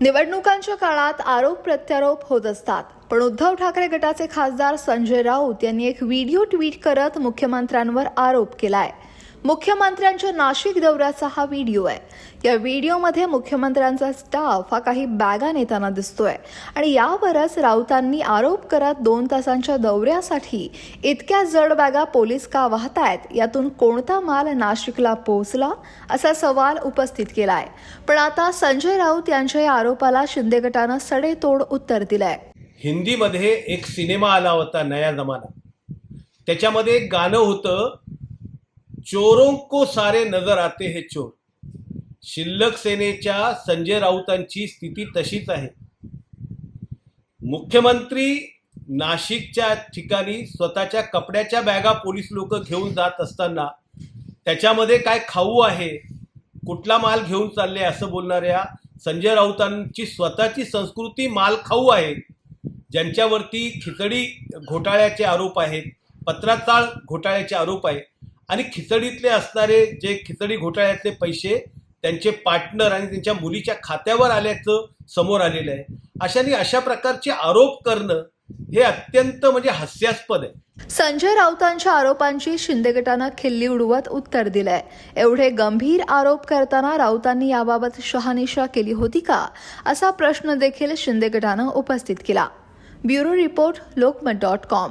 निवडणुकांच्या काळात आरोप प्रत्यारोप होत असतात. पण उद्धव ठाकरे गटाचे खासदार संजय राऊत यांनी एक व्हिडिओ ट्विट करत मुख्यमंत्र्यांवर आरोप केलाय. मुख्यमंत्र्यांच्या नाशिक दौऱ्याचा हा व्हिडिओ आहे. या व्हिडिओमध्ये मुख्यमंत्र्यांचा स्टाफ हा काही बॅगा नेताना दिसतोय. आणि यावरच राऊतांनी आरोप करत दोन तासांच्या दौऱ्यासाठी इतक्या जड बॅगा पोलीस का वाहतायत? यातून कोणता माल नाशिकला पोहोचला? असा सवाल उपस्थित केलाय. पण आता संजय राऊत यांच्या या आरोपाला शिंदे गटानं सडेतोड उत्तर दिलंय. हिंदीमध्ये एक सिनेमा आला होता नया जमाना. त्याच्यामध्ये एक गाणं होतं चोरों को सारे नजर आते हे चोर। शिल्लक सेनेच्या संजय राऊतांची स्थिती तशीच आहे। मुख्यमंत्री नाशिकच्या ठिकाणी स्वतःच्या कपड्याच्या बॅगा पोलीस लोक घेऊन जात असताना त्याच्यामध्ये काय खाऊ आहे कुठला माल घेऊन चालले असं बोलणाऱ्या संजय राऊतांची स्वतःची संस्कृती माल खाऊ आहे ज्यांच्यावरती खिचडी घोटाळ्याचे आरोप आहेत पत्राचाळ घोटाळ्याचे आरोप आहेत आणि खिचडीतले असणारे जे खिचडी घोटाळ्यातले पैसे त्यांचे पार्टनर आणि त्यांच्या मुलीच्या खात्यावर आल्याचं समोर आलेलं आहे. अशाने अशा प्रकारचे आरोप करणं हे अत्यंत म्हणजे हास्यास्पद आहे. संजय राऊतांच्या आरोपांची शिंदे गटानं खिल्ली उडवत उत्तर दिलंय. एवढे गंभीर आरोप करताना राऊतांनी याबाबत शहानिशा केली होती का? असा प्रश्न देखील शिंदे गटानं उपस्थित केला. Bureau report Lokmat dot com.